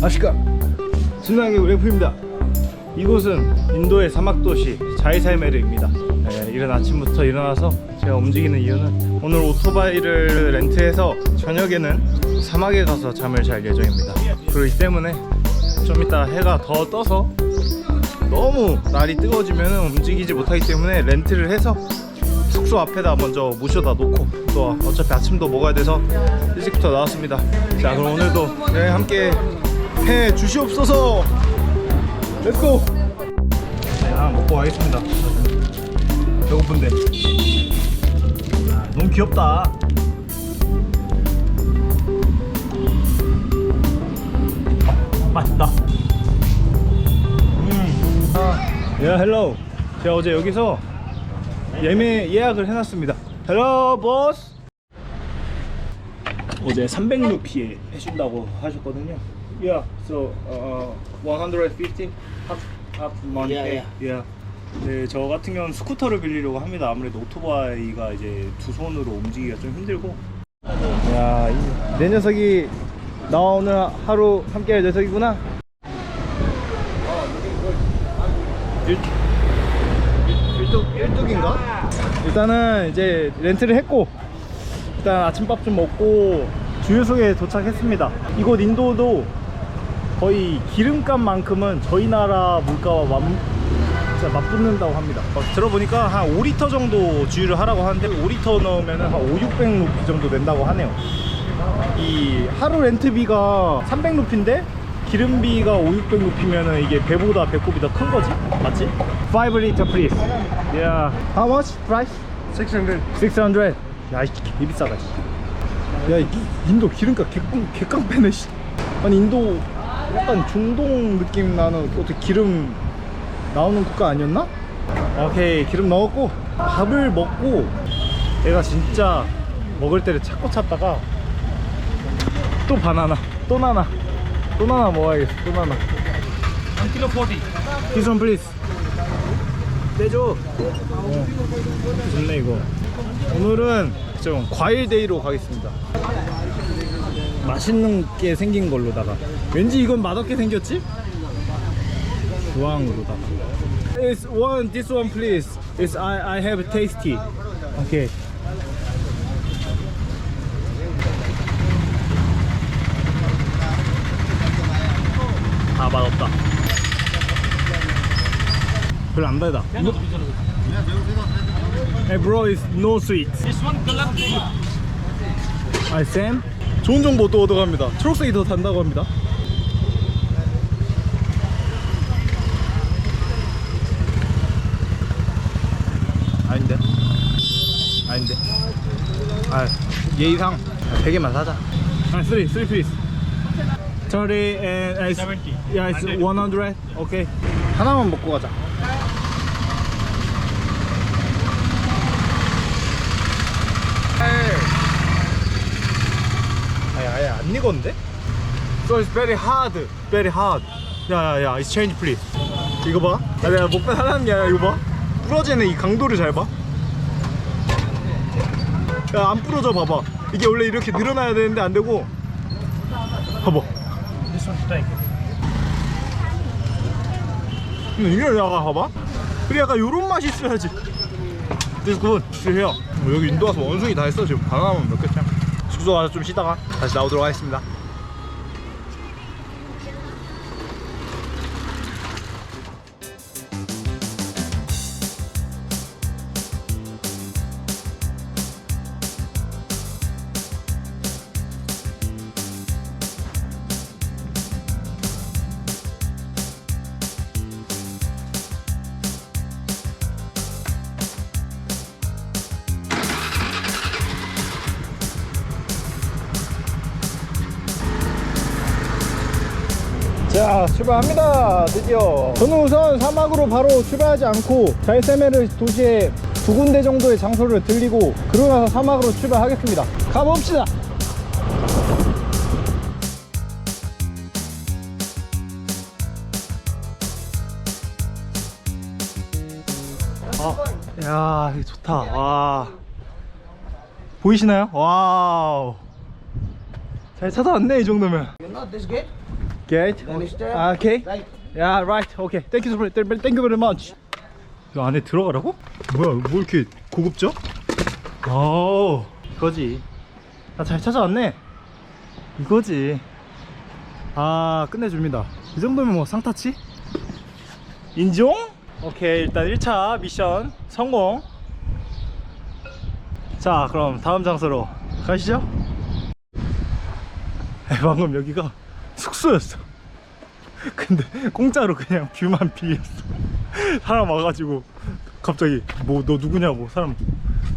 아시까 순항의 래프입니다. 이곳은 인도의 사막 도시 자이살메르입니다. 네, 이른 아침부터 일어나서 제가 움직이는 이유는 오늘 오토바이를 렌트해서 저녁에는 사막에 가서 잠을 잘 예정입니다. 그렇기 때문에 좀 이따 해가 더 떠서 너무 날이 뜨거워지면 움직이지 못하기 때문에 렌트를 해서 숙소 앞에다 먼저 모셔다 놓고 또 어차피 아침도 먹어야 돼서 일찍부터 나왔습니다. 자 그럼 오늘도 여행 함께 해 주시옵소서. 렛츠고 자 먹고 가겠습니다. 배고픈데. 아, 너무 귀엽다. 맛있다. 음. 야 헬로 제가 어제 여기서 예매 예약을 해놨습니다. 헬로 보스 어제 300루피에 해준다고 하셨거든요 Yeah, so uh, 150 half half money. Yeah, yeah. 네, 저 같은 경우는 스쿠터를 빌리려고 합니다. 아무래도 오토바이가 이제 두 손으로 움직이기가 좀 힘들고. 야, 이- 내 녀석이 나 오늘 하루 함께할 녀석이구나. 일, 일뚝 일뚝인가? 일단은 이제 렌트를 했고 일단 아침밥 좀 먹고 주유소에 도착했습니다. 이곳 인도도 거의 기름값만큼은 저희 나라 물가와 맞, 진짜 맞붙는다고 합니다. 어, 들어보니까 한 5리터 정도 주유를 하라고 하는데 5리터 넣으면 한 5, 600 루피 정도 된다고 하네요. 이 하루 렌트비가 300 루피인데 기름비가 5, 600 루피면은 이게 배보다 배꼽이 더 큰 거지? 맞지? 5리터 please. Yeah. How much price? 600. 600. 야, 이개 비싸다. 씨. 야, 이 인도 기름값 개깡 개깡패네. 씨. 아니 인도 약간 중동 느낌 나는 어떻게 기름 나오는 국가 아니었나? 오케이 기름 넣었고 밥을 먹고 내가 진짜 먹을 때를 찾고 찾다가 또 바나나 또 나나 또 나나 먹어야겠어 또 나나. 1 kg 40. This one please. 내줘. 어, 좋네 이거. 오늘은 좀 과일 데이로 가겠습니다 맛있는 게 생긴 걸로다가 왠지 이건 맛없게 생겼지? 주황으로다가 It's one, this one please It's I, I have tasty Okay 아 맛없다 별로 안 달다 Hey bro, it's no sweet This one color. 아, 쌤? 좋은 정보 또 얻어갑니다. 초록색이 더 단다고 합니다. 아닌데? 아닌데? 아, 예의상 100개만 사자. 아, 3, 3 please. 30 and it's, 70. Yeah, it's 100. 오케이. 하나만 먹고 가자. 아예 익었는데? So it's very hard, very hard. 야야야, it's change please. 이거 봐. 야, 내가 목표 하라는 게 아니라 이거 봐. 부러지는 이 강도를 잘 봐. 야, 안 부러져 봐봐. 이게 원래 이렇게 늘어나야 되는데 안 되고. 봐봐. This. 근데 이게 약간 봐봐. 그래 약간 요런 맛이 있어야지. This good. 뭐 여기 인도 와서 원숭이 다 했어 지금 바나나만 몇 개째. 숙소 가서 좀 쉬다가 다시 나오도록 하겠습니다. 출발합니다. 드디어. 저는 우선 사막으로 바로 출발하지 않고 자이세메르 도시에 두 군데 정도의 장소를 들리고 그러고 나서 사막으로 출발하겠습니다. 가봅시다. 아, 야 좋다. 와. 보이시나요? 와우. 잘 찾아왔네 이 정도면 gate? 아, okay. Yeah, right. Okay. Thank you, so- thank you very much. 이 안에 들어가라고? 뭐야, 뭐 이렇게 고급져? 어, 이거지. 나 잘 찾아왔네. 이거지. 아, 끝내줍니다. 이 정도면 뭐 상타치? 인종? 오케이, 일단 1차 미션 성공. 자, 그럼 다음 장소로 가시죠. 방금 여기가 숙소였어. 근데 공짜로 그냥 뷰만 빌렸어. 사람 와가지고 갑자기 뭐 너 누구냐고 사람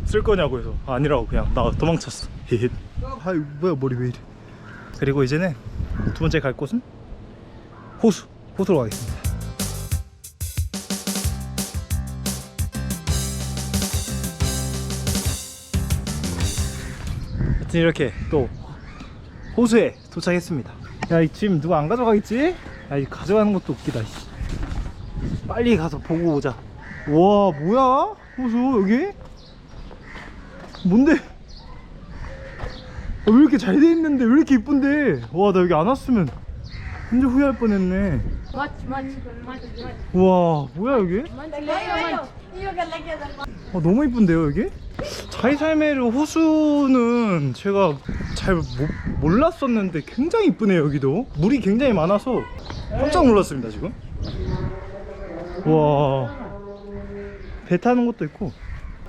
쓸 거냐고 해서 아니라고 그냥 나 도망쳤어. 헤헤. 아 뭐야 머리 왜 이래? 그리고 이제는 두 번째 갈 곳은 호수. 호수로 가겠습니다. 하여튼 이렇게 또 호수에 도착했습니다. 야, 이 짐 누가 안 가져가겠지? 야, 이 가져가는 것도 웃기다. 씨. 빨리 가서 보고 오자. 와, 뭐야? 호수 여기? 뭔데? 아, 왜 이렇게 잘 돼 있는데 왜 이렇게 이쁜데? 와, 나 여기 안 왔으면 진짜 후회할 뻔 했네. Much, much, much, much. 와, 뭐야 여기? Much, much. 아, 너무 이쁜데요 여기? 자이살메르 호수는 제가 잘 모, 몰랐었는데 굉장히 이쁘네요 여기도. 물이 굉장히 많아서 깜짝 놀랐습니다 지금. 와 배 타는 것도 있고.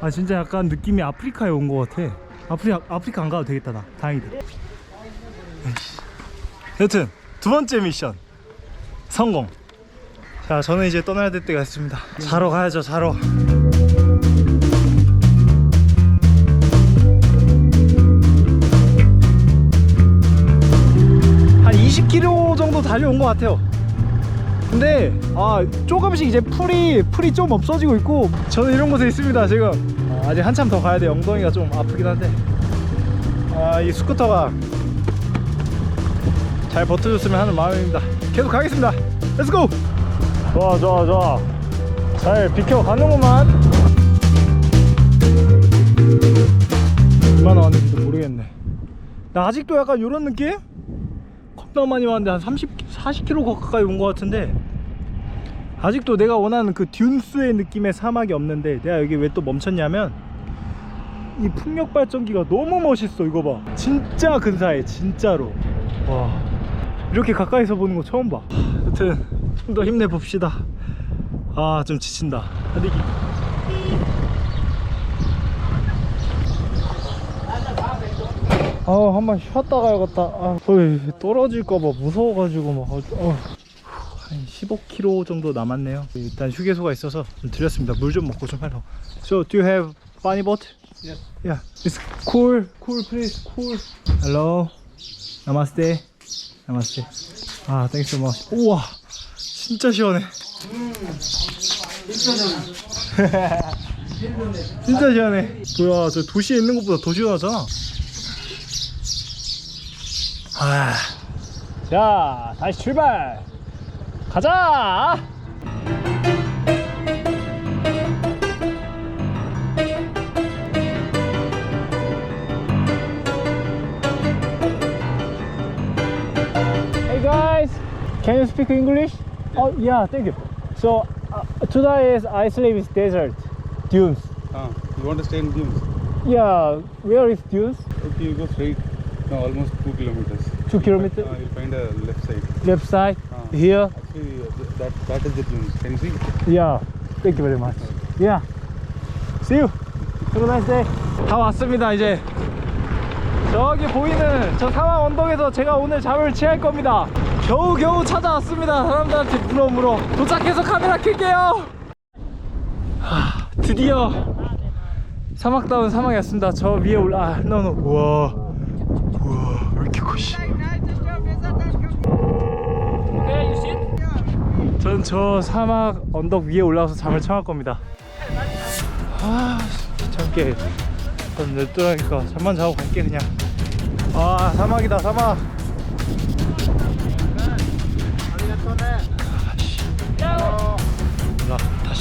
아 진짜 약간 느낌이 아프리카에 온 것 같아. 아프리카, 아프리카 안 가도 되겠다 나. 다행이다. 여튼 두 번째 미션. 성공 자 저는 이제 떠나야 될 때가 있습니다. 자러 가야죠 자러. 한 20km 정도 달려온 것 같아요. 근데 아 조금씩 이제 풀이 풀이 좀 없어지고 있고 저는 이런 곳에 있습니다 지금. 아, 아직 한참 더 가야 돼 엉덩이가 좀 아프긴 한데. 아 이 스쿠터가 잘 버텨줬으면 하는 마음입니다. 계속 가겠습니다. 렛츠고 좋아 좋아 좋아. 잘 비켜 가는구만. 얼마나 왔는지도 모르겠네. 나 아직도 약간 이런 느낌? 겁나 많이 왔는데 한 30, 40km 가까이 온 것 같은데. 아직도 내가 원하는 그 듄스의 느낌의 사막이 없는데 내가 여기 왜 또 멈췄냐면 이 풍력 발전기가 너무 멋있어 이거 봐. 진짜 근사해 진짜로. 와. 이렇게 가까이서 보는 거 처음 봐. 여튼 좀 더 힘내봅시다 아 좀 지친다 달리기 아 한번 쉬었다 가야겠다 아 거의 떨어질까봐 무서워가지고 막 어. 한 15km 정도 남았네요 일단 휴게소가 있어서 좀 들렸습니다 물 좀 먹고 좀 하러 So do you have funny boat? Yes. Yeah It's cool cool please cool Hello Namaste Namaste 아 thanks so much 우와 진짜 시원해 진짜 시원해 뭐야 저 도시에 있는 것보다 더 시원하잖아 아, 자, 다시 출발. 가자. Hey guys, can you speak English? Oh yeah, thank you. So uh, today is Iceland desert, dunes. Ah, you want to stay in dunes? Yeah, where is dunes? Okay, you go straight. No, almost two kilometers. Two kilometers. Uh, you'll find a left side. Left side Ah. here. Actually, uh, th- that that is the dunes. Can you see? Yeah, thank you very much. Yeah, see you. Have a nice day. 다 왔습니다 이제. 저기 보이는 저 사막 언덕에서 제가 오늘 잠을 취할 겁니다. 겨우겨우 찾아왔습니다. 사람들한테 물어 물어. 도착해서 카메라 켤게요. 하, 드디어 사막다운 사막이었습니다. 저 위에 올라. 아, no. 우와, 우와, 왜 이렇게 커시? 전 저 사막 언덕 위에 올라가서 잠을 청할 겁니다. 아, 귀찮게. 전 냅두라니까 잠만 자고 갈게 그냥. 아, 사막이다 사막.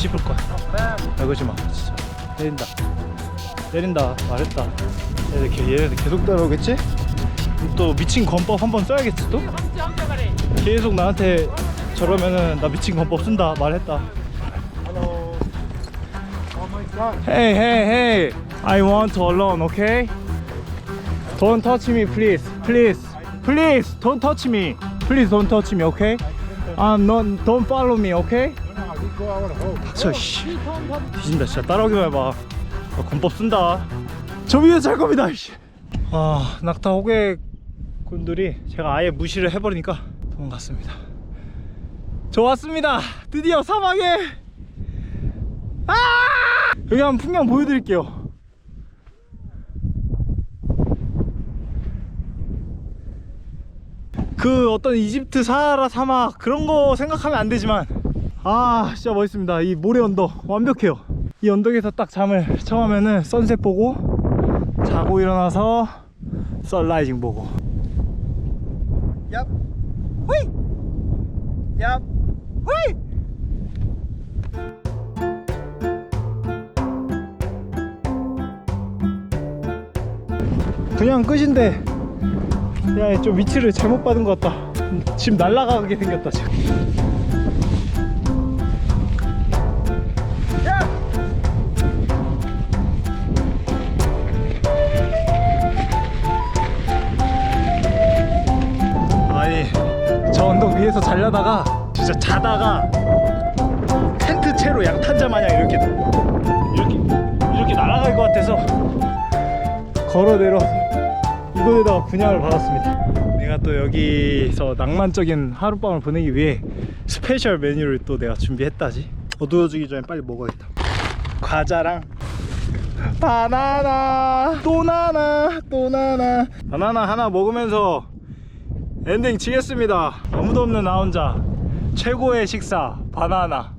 씹을 거야. 아, 그러지 마, 진짜. 내린다. 내린다. 말했다. 얘네들, 개- 얘네들 계속 따라오겠지? 또 미친 권법 한 번 써야겠지 또? 계속 나한테 저러면은 나 미친 건법 쓴다 말했다. Oh. Hey, hey, hey! I want alone, okay? Don't touch me, please, please, please, don't touch me, please don't touch me, okay? I'm not, don't follow me, okay? 저 씨, 뒤진다 진짜 따라오기만 해봐. 나 군법 쓴다. 저 위에 잘 겁니다. 씨. 아 낙타 호객분들이 제가 아예 무시를 해버리니까 도망갔습니다. 저 왔습니다. 드디어 사막에. 아! 여기 한번 풍경 보여드릴게요. 그 어떤 이집트 사하라 사막 그런 거 생각하면 안 되지만 아 진짜 멋있습니다. 이 모래 언덕 완벽해요. 이 언덕에서 딱 잠을 청하면은 선셋 보고 자고 일어나서 선라이징 보고. 얍. 후이 얍. 후이 그냥 끝인데 야, 좀 위치를 잘못 받은 것 같다. 지금 날아가게 생겼다, 지금. 자려다가, 진짜 자다가, 텐트 채로 양탄자 마냥 이렇게, 이렇게, 이렇게 날아갈 것 같아서, 걸어 내려서 이곳에다가 분양을 받았습니다. 내가 또 여기서 낭만적인 하룻밤을 보내기 위해 스페셜 메뉴를 또 내가 준비했다지. 어두워지기 전에 빨리 먹어야겠다. 과자랑 바나나 또 나나 또 나나 바나나 하나 먹으면서 엔딩 치겠습니다. 아무도 없는 나 혼자 최고의 식사 바나나.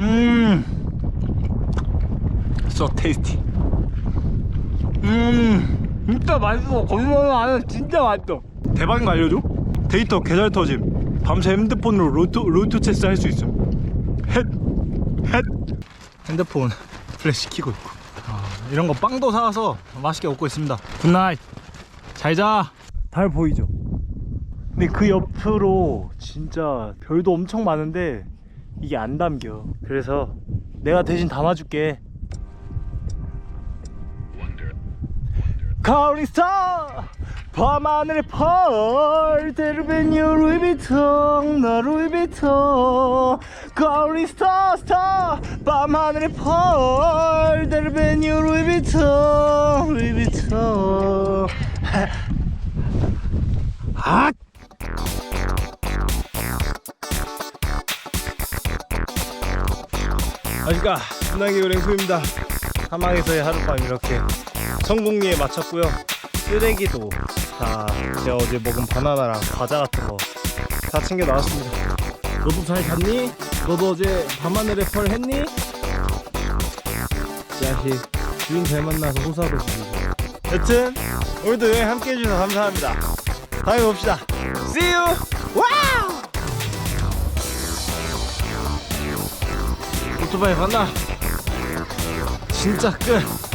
음, so tasty. 음 진짜 맛있어 거짓말 안 해. 진짜 맛있어 대박인 거 알려줘? 데이터 개잘 터짐 밤새 핸드폰으로 로또, 로또 체스 할 수 있음 헷! 헷! 핸드폰 플래시 키고 있고 아, 이런 거 빵도 사와서 맛있게 먹고 있습니다 굿나잇 잘자 달 보이죠? 근데 그 옆으로 진짜 별도 엄청 많은데 이게 안 담겨. 그래서 내가 대신 담아줄게. 카리스타! 밤하늘의 펄! 데르베뉴 루이비통 나 루이비통. 카리스타 스타! 밤하늘의 펄! 데르베뉴 루이비통 루이비통 아! 안녕하십니까. 분당기 랭크입니다. 사막에서의 하룻밤 이렇게 성공리에 마쳤고요. 쓰레기도 다 제가 어제 먹은 바나나랑 과자 같은 거 다 챙겨 나왔습니다. 너도 잘 잤니? 너도 어제 밤하늘에 펄 했니? 자식 주인 잘 만나서 호사도 부리고. 여튼 오늘도 여행 함께 해주셔서 감사합니다 다음에 봅시다 See you! 와우! 오토바이 만나 진짜 끝